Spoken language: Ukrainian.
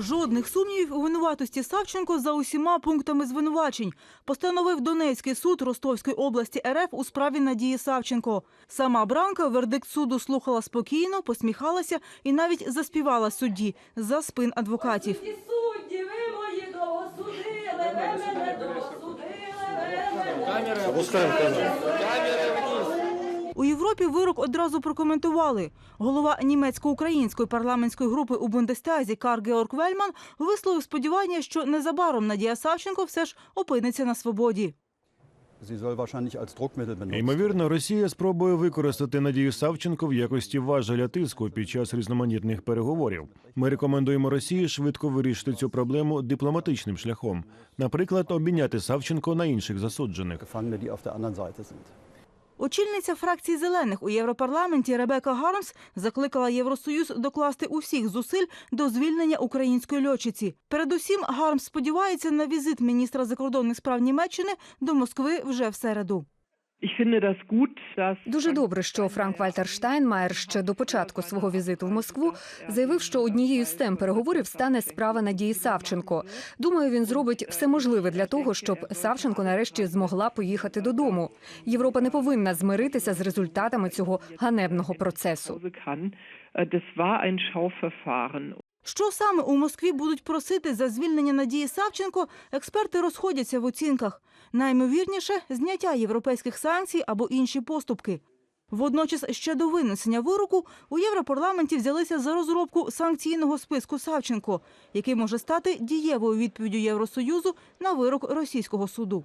Жодних сумнівів у винуватості Савченко за усіма пунктами звинувачень постановив Донецький суд Ростовської області РФ у справі Надії Савченко. Сама Бранка вердикт суду слухала спокійно, посміхалася і навіть заспівала судді за спин адвокатів. Судді, ви мої досудили, ви мене досудили, ви мене У Європі вирок одразу прокоментували. Голова німецько-української парламентської групи у Бундестазі Кар Георг Вельман висловив сподівання, що незабаром Надія Савченко все ж опиниться на свободі. Ймовірно, Росія спробує використати Надію Савченко в якості важеля тиску під час різноманітних переговорів. Ми рекомендуємо Росії швидко вирішити цю проблему дипломатичним шляхом, наприклад, обміняти Савченко на інших засуджених. Очільниця фракції зелених у Європарламенті Ребека Гармс закликала Євросоюз докласти усіх зусиль до звільнення української льотчиці. Передусім, Гармс сподівається на візит міністра закордонних справ Німеччини до Москви вже в середу. Дуже добре, що Франк Вальтер Штайнмаєр ще до початку свого візиту в Москву заявив, що однією з тем переговорів стане справа Надії Савченко. Думаю, він зробить все можливе для того, щоб Савченко нарешті змогла поїхати додому. Європа не повинна змиритися з результатами цього ганебного процесу. Що саме у Москві будуть просити за звільнення Надії Савченко, експерти розходяться в оцінках. Наймовірніше зняття європейських санкцій або інші поступки. Водночас, ще до винесення вироку у Європарламенті взялися за розробку санкційного списку Савченко, який може стати дієвою відповіддю Євросоюзу на вирок російського суду.